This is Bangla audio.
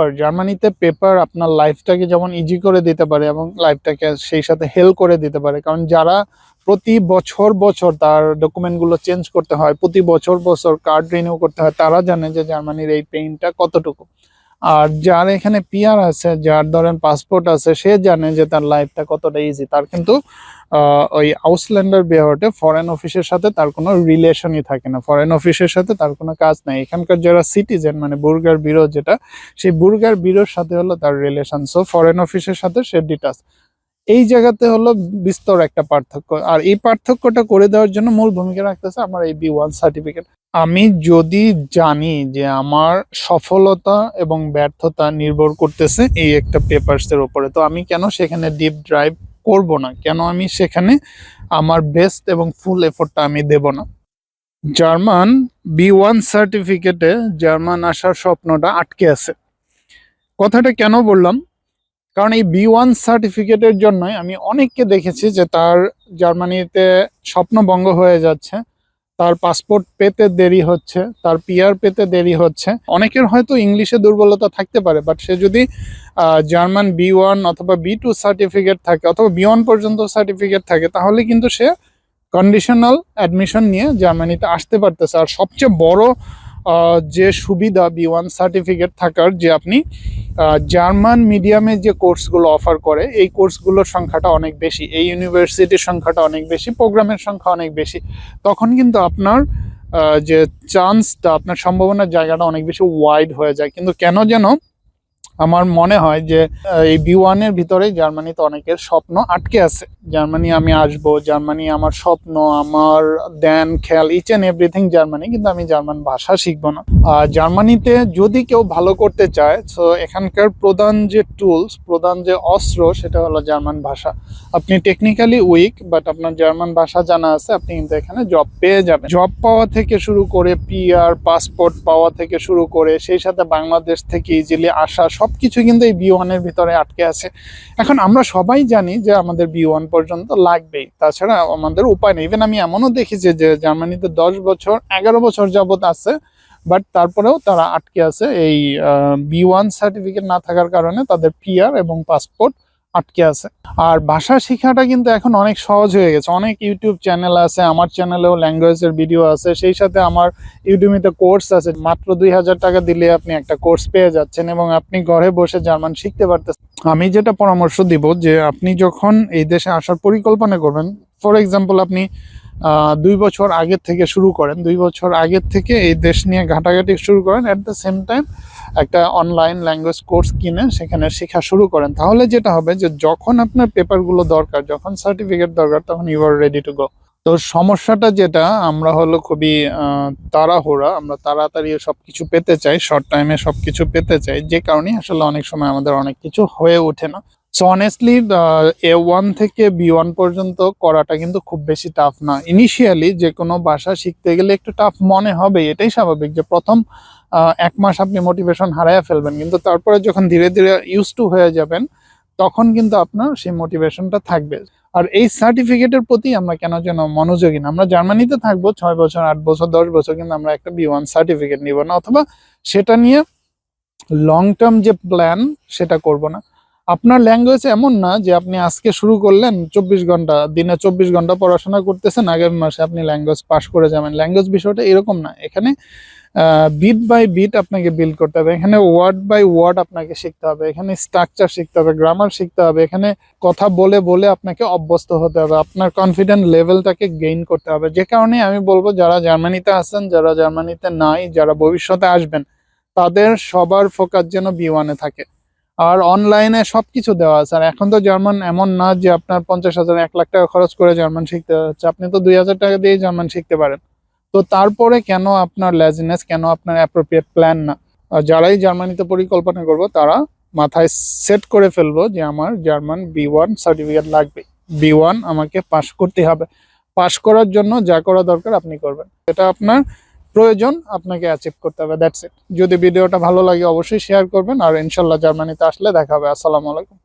পেপার জার্মানিতে পেপার আপনার লাইফটাকে যেমন ইজি করে দিতে পারে এবং লাইফটাকে সেই সাথে হেল্প করে দিতে পারে। কারণ যারা প্রতি বছর বছর তার ডকুমেন্টগুলো চেঞ্জ করতে হয়, প্রতি বছর বছর কার্ড রিনিউ করতে হয়, তারা জানে যে জার্মানির এই পেইনটা কতটুকু। আর যার এখানে পিয়ার আছে, যার ধরেন পাসপোর্ট আছে, সে জানে যে তার লাইফটা কতটা ইজি তার কিন্তু ওই আউসল্যান্ডার বিহারটে ফরেন অফিসের সাথে তার কোনো রিলেশনই থাকে না। ফরেন অফিসের সাথে তার কোনো কাজ নাই। এখানকার যারা সিটিজেন মানে বুর্গার বিরো যেটা, সেই বুর্গার বিরোর সাথে হলো তার রিলেশন সো ফরেন অফিসের সাথে সে ডিটাচ এই জায়গাতে হলো বিস্তর একটা পার্থক্য। আর এই পার্থক্যটা করে দেওয়ার জন্য মূল ভূমিকা রাখতেছে আমার এই বি ওয়ান সার্টিফিকেট আমি যদি জানি যে আমার সফলতা এবং ব্যর্থতা নির্ভর করতেছে এই একটা পেপারস এর উপরে, তো আমি কেন সেখানে ডিপ ড্রাইভ করব না? কেন আমি সেখানে আমার বেস্ট এবং ফুল এফোর্টটা আমি দেব না? জার্মান বি ওয়ান সার্টিফিকেটে জার্মান আসার স্বপ্নটা আটকে আছে। কথাটা কেন বললাম? কারণ এই বি ওয়ান সার্টিফিকেটের জন্যই আমি অনেককে দেখেছি যে তার জার্মানিতে স্বপ্নভঙ্গ হয়ে যাচ্ছে, তার পাসপোর্ট পেতে দেরি হচ্ছে, তার পিআর পেতে দেরি হচ্ছে। অনেকের হয়তো ইংলিশে দুর্বলতা থাকতে পারে বাট সে যদি জার্মান বি ওয়ান অথবা বি টু সার্টিফিকেট থাকে অথবা বি ওয়ান পর্যন্ত সার্টিফিকেট থাকে, তাহলে কিন্তু সে কন্ডিশনাল অ্যাডমিশন নিয়ে জার্মানিতে আসতে পারতেছে। আর সবচেয়ে বড় যে সুবিধা বি ওয়ান সার্টিফিকেট থাকার যে আপনি জার্মান মিডিয়ামে যে কোর্সগুলো অফার করে, এই কোর্সগুলোর সংখ্যাটা অনেক বেশি, এই ইউনিভার্সিটির সংখ্যাটা অনেক বেশি প্রোগ্রামের সংখ্যা অনেক বেশি। তখন কিন্তু আপনার যে চান্সটা আপনার সম্ভাবনার জায়গাটা অনেক বেশি ওয়াইড হয়ে যায়। কিন্তু কেন যেন আমার মনে হয় যে এই বি ওয়ানের ভিতরে জার্মানিতে অনেকের স্বপ্ন আটকে আছে। জার্মানি আমি আসব, জার্মানি আমার স্বপ্ন, আমার দেন খেয়াল ইচ অ্যান্ড এভরিথিং জার্মানি, কিন্তু আমি জার্মান ভাষা শিখব না। আর জার্মানিতে যদি কেউ ভালো করতে চায় তো এখানকার প্রধান যে টুলস প্রধান যে অস্ত্র, সেটা হলো জার্মান ভাষা। আপনি টেকনিক্যালি উইক বাট আপনার জার্মান ভাষা জানা আছে, আপনি কিন্তু এখানে জব পেয়ে যাবেন। জব পাওয়া থেকে শুরু করে পিআর পাসপোর্ট পাওয়া থেকে শুরু করে, সেই সাথে বাংলাদেশ থেকে ইজিলি আসা সবকিছু কিন্তু এই বি ওয়ানের ভিতরে আটকে আছে। এখন আমরা সবাই জানি যে আমাদের বি ওয়ান পর্যন্ত লাগবেই। তাছাড়া আমাদের উপায় নেই। ইভেন আমি এমনও দেখেছি যে জার্মানিতে দশ বছর, এগারো বছর যাবৎ আছে বাট তারপরেও তারা আটকে আছে এই বি ওয়ান সার্টিফিকেট না থাকার কারণে তাদের পিআর এবং পাসপোর্ট আটকে আছে। আর ভাষা শেখাটা কিন্তু এখন অনেক সহজ হয়ে গেছে। অনেক ইউটিউব চ্যানেল আছে, আমার চ্যানেলেও ল্যাঙ্গুয়েজের ভিডিও আছে। সেই সাথে আমার ইউটিউবিতে কোর্স আছে। মাত্র দুই হাজার টাকা দিলে আপনি একটা কোর্স পেয়ে যাচ্ছেন এবং আপনি ঘরে বসে জার্মান শিখতে পারতেছেন। আমি যেটা পরামর্শ দিব যে, আপনি যখন এই দেশে আসার পরিকল্পনা করবেন ফর এক্সাম্পল আপনি দুই বছর আগের থেকে শুরু করেন। দুই বছর আগের থেকে এই দেশ নিয়ে ঘাটাঘাটি শুরু করেন। অ্যাট দ্য সেম টাইম একটা অনলাইন ল্যাঙ্গুয়েজ কোর্স কিনে সেখানে শেখা শুরু করেন। তাহলে যেটা হবে যে যখন আপনার পেপারগুলো দরকার, যখন সার্টিফিকেট দরকার, তখন you are ready to go তো সমস্যাটা যেটা, আমরা হলো খুবই তাড়াহুড়া। আমরা তাড়াতাড়ি সব কিছু পেতে চাই শর্ট টাইমে সব কিছু পেতে চাই। যে কারণে আসলে অনেক সময় আমাদের অনেক কিছু হয়ে ওঠে না। সো অনেস্টলি এ ওয়ান থেকে বি ওয়ান পর্যন্ত করাটা কিন্তু খুব বেশি টাফ না। ইনিশিয়ালি যে কোনো ভাষা শিখতে গেলে একটু টাফ মনে হবে এটাই স্বাভাবিক যে প্রথম এক মাস আপনি মোটিভেশন হারাইয়া ফেলবেন। কিন্তু তারপরে যখন ধীরে ধীরে ইউজ টু হয়ে যাবেন, তখন কিন্তু আপনার সেই মোটিভেশনটা থাকবে। আর এই সার্টিফিকেটের প্রতি আমরা কেন যেন মনোযোগী না? আমরা জার্মানিতে থাকব ছয় বছর, আট বছর, দশ বছর, কিন্তু আমরা একটা বি ওয়ান সার্টিফিকেট নিব না। অথবা সেটা নিয়ে লং টার্ম যে প্ল্যান সেটা করব না। আপনার ল্যাঙ্গুয়েজ এমন না যে আপনি আজকে শুরু করলেন চব্বিশ ঘণ্টা, দিনে চব্বিশ ঘণ্টা পড়াশোনা করতেছেন, আগামী মাসে আপনি ল্যাঙ্গুয়েজ পাস করে যাবেন। ল্যাঙ্গুয়েজ বিষয়টা এরকম না। এখানে বিট বাই বিট আপনাকে বিল্ড করতে হবে। এখানে ওয়ার্ড বাই ওয়ার্ড আপনাকে শিখতে হবে। এখানে স্ট্রাকচার শিখতে হবে গ্রামার শিখতে হবে। এখানে কথা বলে বলে আপনাকে অভ্যস্ত হতে হবে। আপনার কনফিডেন্ট লেভেলটাকে গেইন করতে হবে। যে কারণে আমি বলব, যারা জার্মানিতে আছেন, যারা জার্মানিতে নাই, যারা ভবিষ্যতে আসবেন, তাদের সবার ফোকাস যেন বি ওয়ানে থাকে। আর অনলাইনে সবকিছু দেওয়া আছে। আর এখন তো জার্মান এমন না যে আপনার পঞ্চাশ হাজার, এক লাখ টাকা খরচ করে জার্মান শিখতে হচ্ছে। আপনি তো দুই হাজার টাকা দিয়ে জার্মান শিখতে পারেন। তো তারপরে কেন আপনার লেজিনেস কেন আপনার অ্যাপ্রোপ্রিয়েট প্ল্যান না? যারাই জার্মানিতে পরিকল্পনা করব, তারা মাথায় সেট করে ফেলব যে আমার জার্মান বি ওয়ান সার্টিফিকেট লাগবে। বি ওয়ান আমাকে পাশ করতে হবে। পাশ করার জন্য যা করা দরকার আপনি করবেন। এটা আপনার প্রয়োজন, আপনাকে অ্যাচিভ করতে হবে দ্যাটস ইট যদি ভিডিওটা ভালো লাগে অবশ্যই শেয়ার করবেন, আর ইনশাল্লাহ জার্মানিতে আসলে দেখা হবে। আসসালামু আলাইকুম।